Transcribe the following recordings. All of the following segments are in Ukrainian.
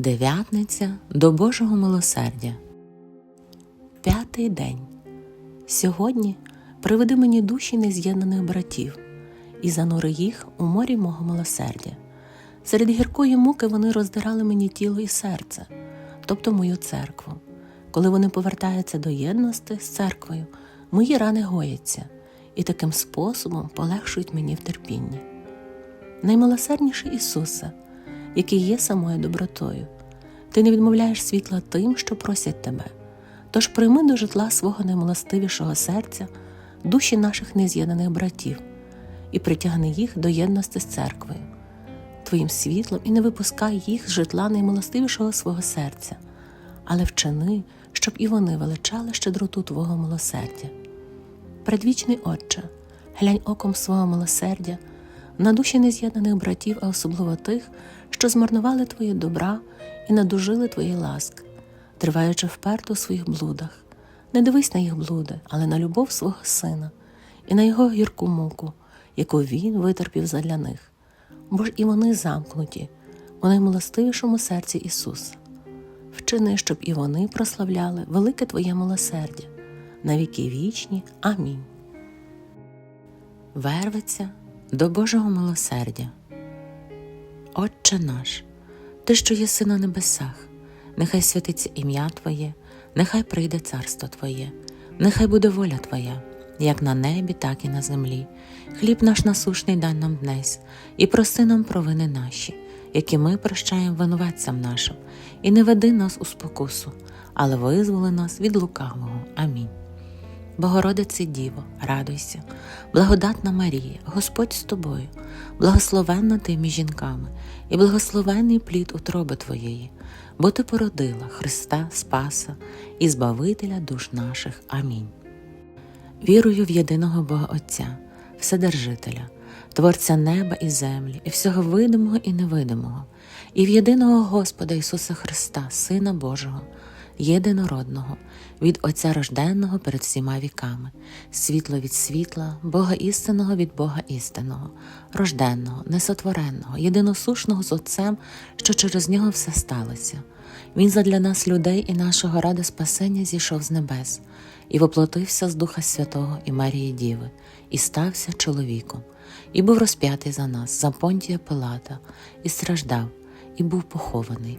Дев'ятниця до Божого милосердя. П'ятий день. Сьогодні приведи мені душі нез'єднаних братів і занури їх у морі мого милосердя. Серед гіркої муки вони роздирали мені тіло і серце, тобто мою церкву. Коли вони повертаються до єдності з церквою, мої рани гояться і таким способом полегшують мені в терпінні. Наймилосердніший Ісусе, який є самою добротою. Ти не відмовляєш світла тим, що просять тебе. Тож прийми до житла свого наймилостивішого серця душі наших нез'єднаних братів і притягни їх до єдності з церквою, твоїм світлом і не випускай їх з житла наймилостивішого свого серця, але вчини, щоб і вони величали щедроту Твого милосердя. Предвічний Отче, глянь оком свого милосердя на душі нез'єднаних братів, а особливо тих, що змарнували Твої добра і надужили Твої ласки, триваючи вперто у своїх блудах. Не дивись на їх блуди, але на любов свого Сина і на його гірку муку, яку Він витерпів задля них, бо ж і вони замкнуті у наймилостивішому серці Ісуса. Вчини, щоб і вони прославляли велике Твоє милосердя на віки вічні. Амінь. Верветься до Божого милосердя. Отче наш, Ти, що єси на небесах, нехай святиться ім'я Твоє, нехай прийде царство Твоє, нехай буде воля Твоя, як на небі, так і на землі. Хліб наш насушний дай нам днес, і прости нам провини наші, які ми прощаємо винуватцям нашим, і не веди нас у спокусу, але визволи нас від лукавого. Амінь. Богородице Діво, радуйся, благодатна Марія, Господь з тобою, благословенна ти між жінками, і благословенний плід утроби Твоєї, бо ти породила Христа Спаса і Збавителя душ наших. Амінь. Вірую в єдиного Бога Отця, Вседержителя, Творця неба і землі, і всього видимого і невидимого, і в єдиного Господа Ісуса Христа, Сина Божого, єдинородного, від Отця рожденного перед всіма віками, світло від світла, Бога істинного від Бога істинного, рожденного, несотвореного, єдиносушного з Отцем, що через нього все сталося. Він задля нас, людей і нашого ради спасення зійшов з небес, і воплотився з Духа Святого і Марії Діви, і стався чоловіком, і був розп'ятий за нас, за Понтія Пилата, і страждав, і був похований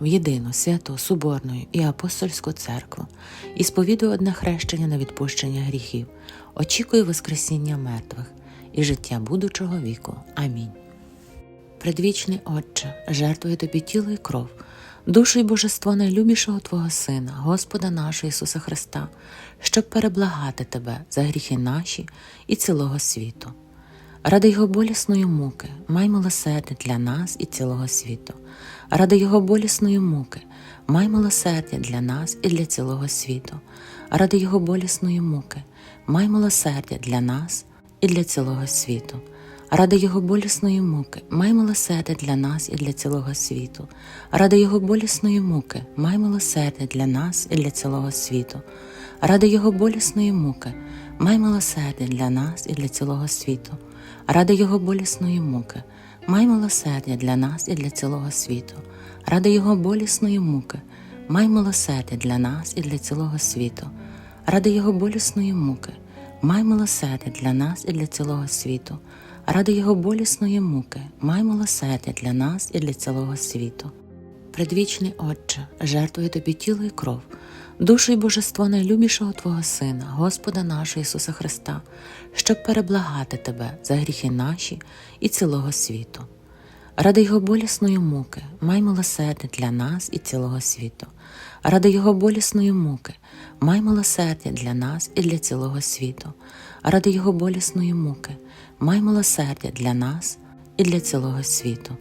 В єдину святу, Соборну і апостольську церкву і сповідую одне хрещення на відпущення гріхів, очікую Воскресіння мертвих і життя будучого віку. Амінь. Предвічний Отче, жертвую тобі тіло і кров, душу і божество найлюбішого Твого Сина, Господа нашого Ісуса Христа, щоб переблагати Тебе за гріхи наші і цілого світу. Ради Його болісної муки, май милосердя для нас і цілого світу. Ради Його болісної муки, май милосердя для нас і для цілого світу. Ради Його болісної муки, май милосердя для нас і для цілого світу. Ради Його болісної муки, май милосердя для нас і для цілого світу. Ради Його болісної муки, май милосердя для нас і для цілого світу. Ради Його болісної муки, май милосердя для нас і для цілого світу. Ради Його болісної муки, май милосердя для нас і для цілого світу. Ради Його болісної муки, май милосердя для нас і для цілого світу. Ради Його болісної муки, май милосердя для нас і для цілого світу. Ради Його болісної муки, май милосердя для нас і для цілого світу. Предвічний Отче, жертвую тобі тіло і кров, душу і божество найлюбішого Твого Сина, Господа нашого Ісуса Христа, щоб переблагати Тебе за гріхи наші і цілого світу. Ради Його болісної муки, май милосердя для нас і цілого світу. Ради Його болісної муки, май милосердя для нас і для цілого світу. Ради Його болісної муки, май милосердя для нас і для цілого світу.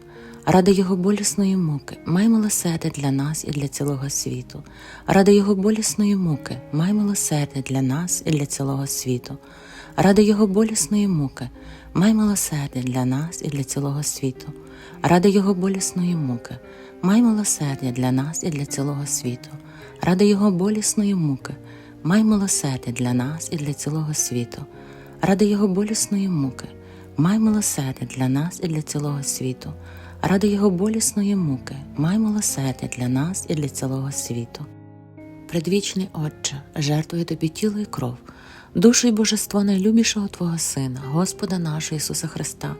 Ради Його болісної муки, май милосердя для нас і для цілого світу. Ради Його болісної муки, май милосердя для нас і для цілого світу. ради Його болісної муки, май милосердя для нас і для цілого світу, ради Його болісної муки, май милосердя для нас і для цілого світу, ради Його болісної муки, май милосердя для нас і для цілого світу, ради Його болісної муки, май милосердя для нас і для цілого світу, ради Його болісної муки, май милосердя для нас і для цілого світу. Предвічний Отче, жертвую тобі тіло і кров, душу і божество найлюбішого Твого Сина, Господа нашого Ісуса Христа,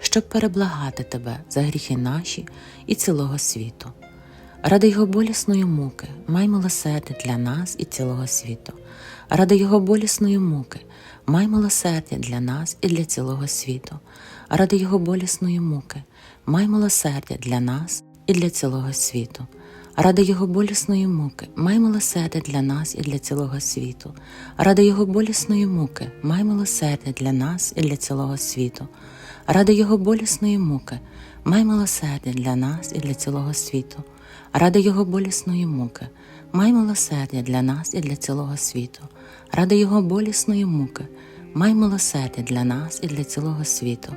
щоб переблагати Тебе за гріхи наші і цілого світу. Ради Його болісної муки, май милосердя для нас і цілого світу. Ради Його болісної муки, май милосердя для нас і для цілого світу. Ради Його болісної муки, май милосердя для нас і для цілого світу. Ради Його болісної муки, май милосердя для нас і для цілого світу. Ради Його болісної муки, май милосердя для нас і для цілого світу. Ради Його болісної муки, май милосердя для нас і для цілого світу. Ради Його болісної муки, май милосердя для нас і для цілого світу. Ради Його болісної муки, май милосердя для нас і для цілого світу.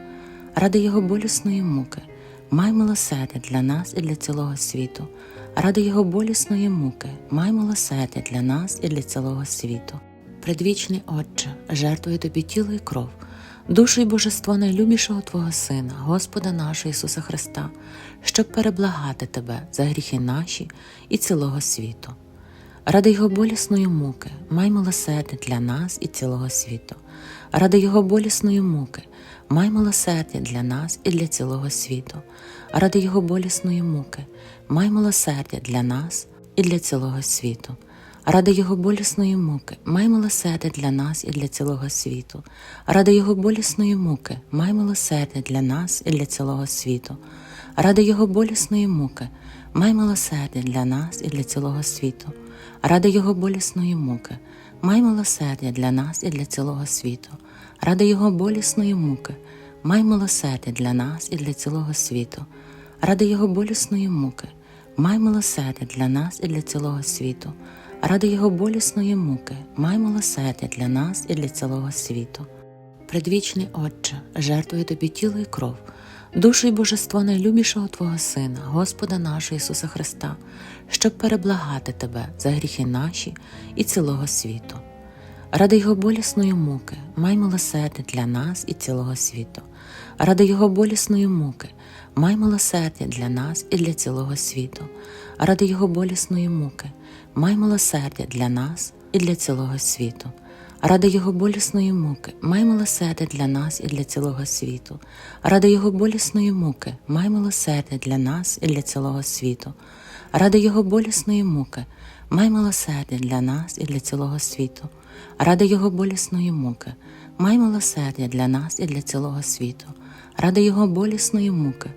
Ради Його болісної муки, май милосердя для нас і для цілого світу. Ради Його болісної муки, май милосердя для нас і для цілого світу. Предвічний Отче, жертвую тобі тіло і кров, душу і божество найлюбішого Твого Сина, Господа нашого Ісуса Христа, щоб переблагати Тебе за гріхи наші і цілого світу. Ради Його болісної муки, май милосердя для нас і цілого світу. Ради Його болісної муки, май милосердя для нас і для цілого світу. Ради Його болісної муки, май милосердя для нас і для цілого світу. Ради Його болісної муки, май милосердя для нас і для цілого світу. Ради Його болісної муки, май милосердя для нас і для цілого світу. Ради Його болісної муки, май милосердя для нас і для цілого світу. Ради Його болісної муки, май милосердя для нас і для цілого світу. Ради Його болісної муки, май милосердя для нас і для цілого світу. Ради Його болісної муки, май милосердя для нас і для цілого світу. Ради Його болісної муки, май милосердя для нас і для цілого світу. Предвічний Отче, жертвую тобі тіло і кров, душу і божество найлюбішого Твого Сина, Господа нашого Ісуса Христа, щоб переблагати Тебе за гріхи наші і цілого світу. Ради Його болісної муки, май милосердя для нас і цілого світу. Ради Його болісної муки, май милосердя для нас і для цілого світу. Ради Його болісної муки, май милосердя для нас і для цілого світу. Ради Його болісної муки, май милосердя для нас і для цілого світу. Ради Його болісної муки, май милосердя для нас і для цілого світу. Ради Його болісної муки, май милосердя для нас і для цілого світу. Ради Його болісної муки, май милосердя для нас і для цілого світу. Ради Його болісної муки,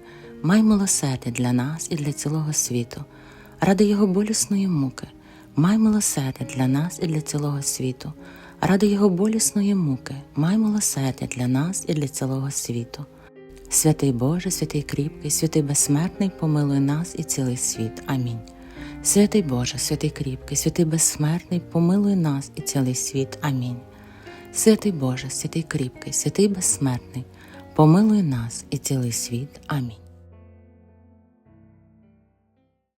май милосердя для нас і для цілого світу. Ради Його болісної муки, май милосердя для нас і для цілого світу. Ради Його болісної муки, май милосердя для нас і для цілого світу. Святий Боже, святий кріпкий, святий безсмертний, помилуй нас і цілий світ. Амінь. Святий Боже, святий кріпкий, святий безсмертний, помилуй нас і цілий світ. Амінь. Святий Боже, святий кріпкий, святий безсмертний, помилуй нас і цілий світ. Амінь.